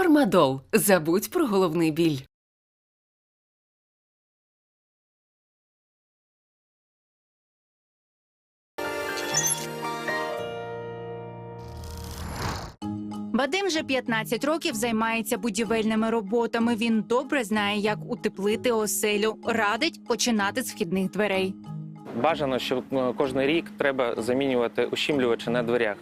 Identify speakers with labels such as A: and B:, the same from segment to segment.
A: Фармадол. Забудь про головний біль.
B: Вадим вже 15 років займається будівельними роботами. Він добре знає, як утеплити оселю. Радить починати з вхідних дверей.
C: Бажано, що е, кожен рік треба замінювати ущільнювачі на дверях.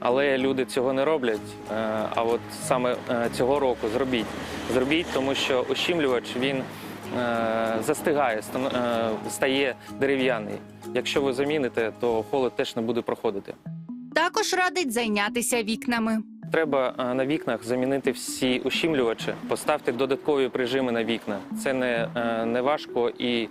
C: Але люди цього не роблять. Е, А от саме е, цього року зробіть. Зробіть, тому що ущільнювач він застигає, стає дерев'яний. Якщо ви заміните, то холод теж не буде проходити.
B: Також радить зайнятися вікнами.
C: Треба на вікнах замінити всі ущільнювачі, поставте додаткові прижими на вікна. Це не, не важко і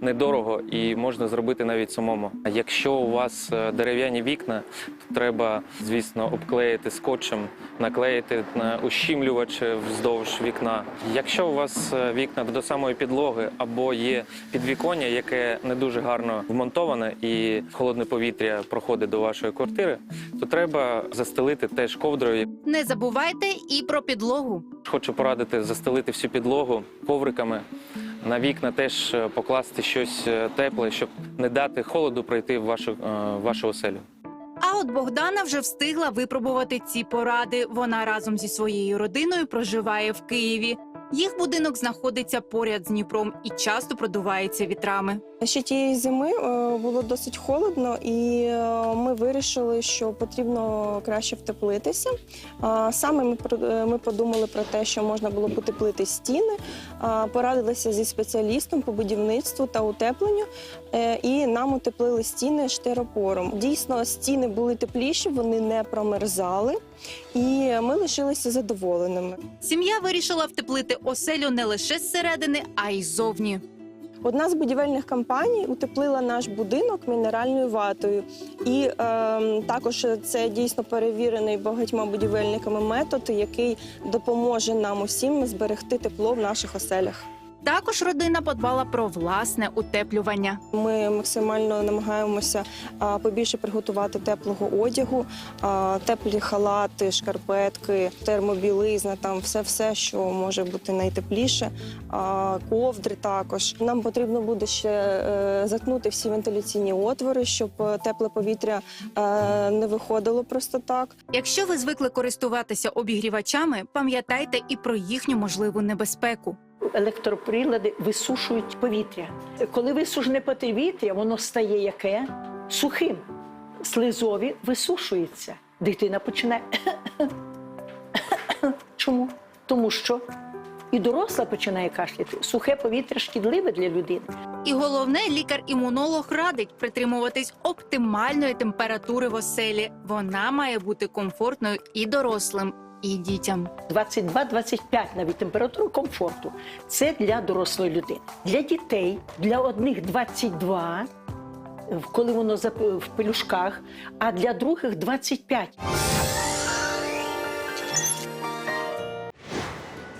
C: недорого, і можна зробити навіть самому. Якщо у вас е, дерев'яні вікна, то треба, звісно, обклеїти скотчем, наклеїти на ущільнювач вздовж вікна. Якщо у вас е, вікна до самої підлоги або є підвіконня, яке не дуже гарно вмонтоване і холодне повітря проходить до вашої квартири, то треба застелити теж ковдрою.
B: Не забувайте і про підлогу.
C: Хочу порадити застелити всю підлогу ковриками. На вікна теж е, покласти щось е, тепле, щоб не дати холоду пройти в вашу, е, в вашу оселю.
B: А от Богдана вже встигла випробувати ці поради. Вона разом зі своєю родиною проживає в Києві. Їх будинок знаходиться поряд з Дніпром і часто продувається вітрами.
D: Ще тієї зими е, було досить холодно, і е, ми вирішили, що потрібно краще втеплитися. Саме ми е, ми подумали про те, що можна було б утеплити стіни, порадилися зі спеціалістом по будівництву та утепленню, і нам утеплили стіни штиропором. Дійсно, стіни були тепліші, вони не промерзали, і ми лишилися задоволеними.
B: Сім'я вирішила втеплити оселю не лише зсередини, а й ззовні.
D: Одна з будівельних компаній утеплила наш будинок мінеральною ватою, і е, також це дійсно перевірений багатьма будівельниками метод, який допоможе нам усім зберегти тепло в наших оселях.
B: Також родина подбала про власне утеплювання.
D: Ми максимально намагаємося побільше приготувати теплого одягу, теплі халати, шкарпетки, термобілизна, там все, все, що може бути найтепліше. Ковдри також. Нам потрібно буде ще е, заткнути всі вентиляційні отвори, щоб тепле повітря е, не виходило просто так.
B: Якщо ви звикли користуватися обігрівачами, пам'ятайте і про їхню можливу небезпеку.
E: Електроприлади висушують повітря. Коли висушене повітря, воно стає яке? Сухим. Слизові висушуються. Дитина починає. Чому? Тому що і доросла починає кашляти. Сухе повітря шкідливе для людини.
B: І головне, лікар-імунолог радить притримуватись оптимальної температури в оселі. Вона має бути комфортною і дорослим, і дітям.
E: 22-25 навіть температуру комфорту. Це для дорослої людини. Для дітей, для одних 22, коли воно в пелюшках, а для других 25.